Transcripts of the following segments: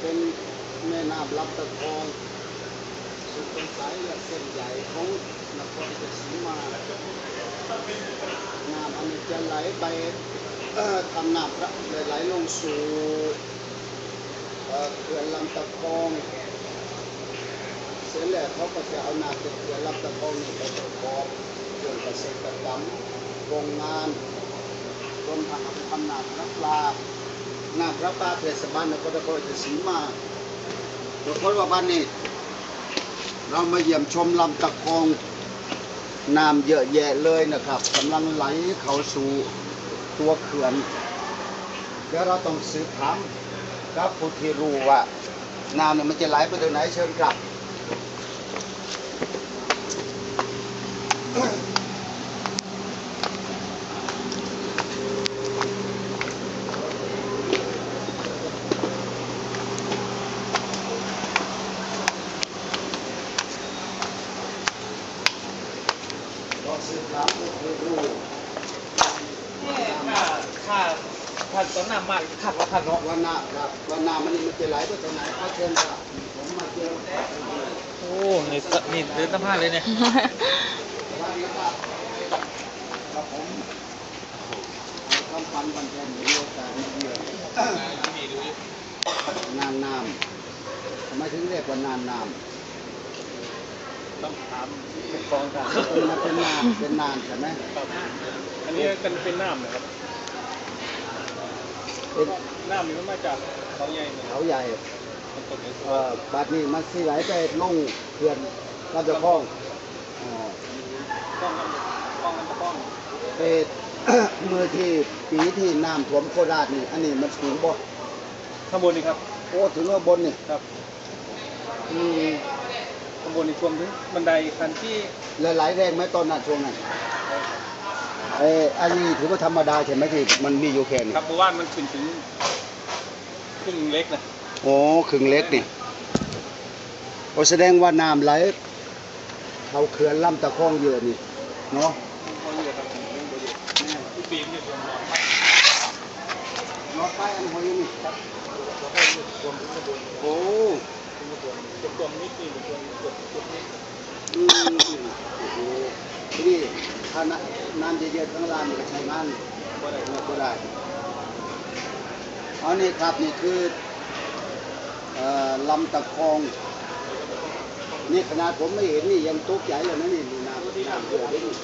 เป็นแม่น้ำลำตะคองสุดเป็นสายเลือดเส้นใหญ่ของนครราชสีมาน้ำอันนี้จะไหลไปทำน้ำพระไหลลงสู่เขื่อนลำตะคองเสร็จแล้วเขาก็จะเอาน้ำจากเขื่อนลำตะคองนี่ไปประกอบเรื่องเกษตรกรรมโรงงานรวมทั้งทำน้ำพระปลา น้ำพระปลาเทศบาลนครนครราชสีมาปรากฏว่าบ้านนี้ เรามาเยี่ยมชมลำตะคองน้ำเยอะแยะเลยนะครับกำลังไหลเข้าสู่ตัวเขื่อนเดี๋ยวเราต้องสืบถามกับผู้ที่รู้ว่าน้ำเนี่ยมันจะไหลไปทางไหนเชิญครับ เราสืบถามผู้ที่รู้ถ้าถ้าถ้าตอนหน้ามากขัดว่าขัดเนาะว่าน้ำครับว่าน้ำมันนี่มันจะไหลไปทางไหนเอาเชิญครับผมมาเจอโอ้นี่สนี่เดินสัมภาษณ์เลยเนี่ยวันนี้ครับครับผมคำพันธ์บันเทิงมีโอกาสมาเยือนนานน้ำทำไมถึงเรียกว่านานน้ำ ต้องถามเป็นกองกันเป็นมาเป็นนานเป็นนานใช่ไหมอันนี้เป็นเป็นน้ำนะครับเป็นน้ำมันมาจากเขาใหญ่เนี่ยเขาใหญ่บัดนี้มันสิไหลไปลงเขื่อนลำตะคองพ้องกันป้องกันป้องเป็ดเมื่อที่ปีที่น้ำท่วมโคราชนี่อันนี้มันสูงบ่ข้างบนนี่ครับโอ้ถึงว่าบนนี่ครับอืม บนนี่ท่วมถึงบันไดคันที่แล้วไหลแรงไหมตอนนั้นช่วงนั้นเอออันนี้ถือว่าธรรมดาใช่ไหมที่มันมีอยู่แค่นี้ครับเพราะว่ามันขึ้นถึงครึ่งเล็กนะโอ้ขึงเล็กนี่โอ้แสดงว่าน้ำไหลเขาเขื่อนลำตะคองเยอะนี่เนาะเขาอยู่ครับเรื่องประโยชน์ที่ปีนเนี่ยท่วมร้อนมากรถไฟอันหัวอยู่นี่ครับแล้วก็ท่วมถึงข้างบนโอ้ท่วมท่วม นิดนี่ท่วมท่วมท่วมนิดอืมโอ้โหทีนี่ถ้าน้ำน้ำเยอะๆข้างล่างมันก็ใช้งานก็ได้ก็ได้เอานี่ครับนี่คือเอ่อลำตะคอง นี่ขนาดผมไม่เห็นนี่ยังตกใจเลยนะนี่นี่น้ำน้ำเยอะด้วยนี่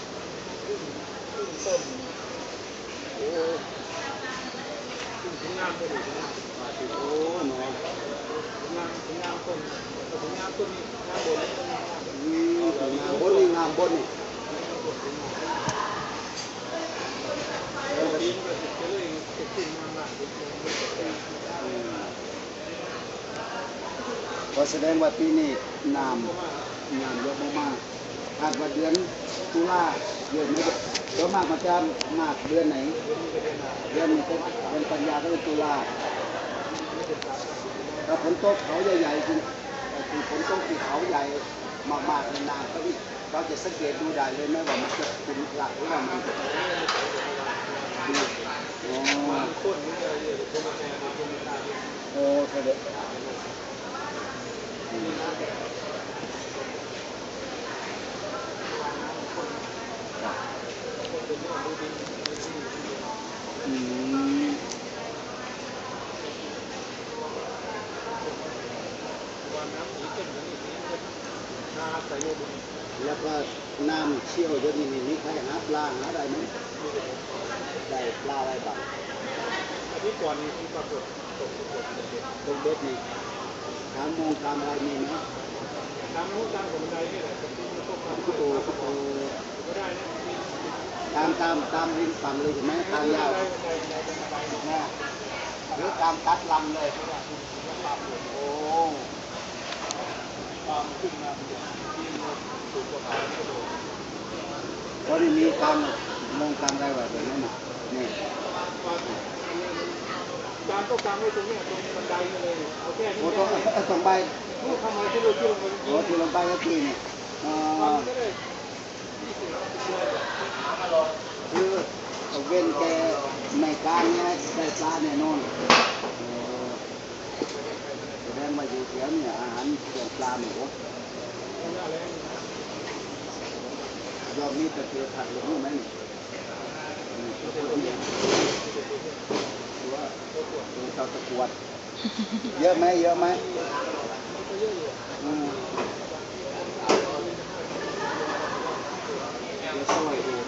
ถึงงามต้น โหเนาะ งามถึงงามต้นถึงงามต้นนี้งามบน อืมงามบนนี่งามบนนี่ ปีนก็จะเลยขึ้นงามมาก ก็แสดงว่าปีนี้น้ำน้ำเยอะมากๆคาดว่าเดือน ตุลาเดือนนี้เยอะมากมันจะมากเดือนไหน เดือนนี้เป็นเดือนกันยาก็เป็นตุลาถ้าฝนตกเขาใหญ่ๆจริงคือฝนตกที่เขาใหญ่มากๆในน้ำก็เราจะสังเกตดูได้เลยไหมว่ามันจะเป็นหลักหรือว่ามันจะดูอ๋อต้นนี้เลยต้นแม่ต้นตาโอ้แสดงอืม วันน้ำสีเข้มนี่สีนาใส่โยบุ แล้วก็น้ำเชี่ยวเดี๋ยวนี้นี่มีใครหาปลาหาได้ไหมได้ปลาอะไรบ้างอาทิตย์ก่อนนี้ที่ปรากฏตกตกตรงเบ็ดนี่ทางมองตามอะไรมีไหมตามนู้นตามของบันไดนี่แหละที่มันตกตามโอ้โหก็ได้นะตามตามตามริมฝั่งเลยใช่ไหมทางยาวได้ได้ได้บันไดนะหรือตามตัดลำเลยโอ้ ตามขึ้นมาที่มันสูงกาเขากระโดดเพราะนี่มีตามมองตามอะไรแบบนั้นนะนี่การต้องการให้ตรงนี้ตรงบันไดเลยเอาแค่นี้โอ้ตได้รงเอ้ยตรงใบลูกทำไมที่เราที่ยวมันโอ้ที่ลงไปก็คือเนี่ยอ่าคือเอาเว้นแกไม่กลางเนี่ยได้ปลาแน่นอนเออารเกี่ยวปลาหมูหน้าแรงนะรอบนี้จะเจอผักหรือไม่นี่อืมตัวนี้ตัวตัวเจ้าตะกรวด เยอะไหมเยอะไหมอืมเดี๋ยวยดู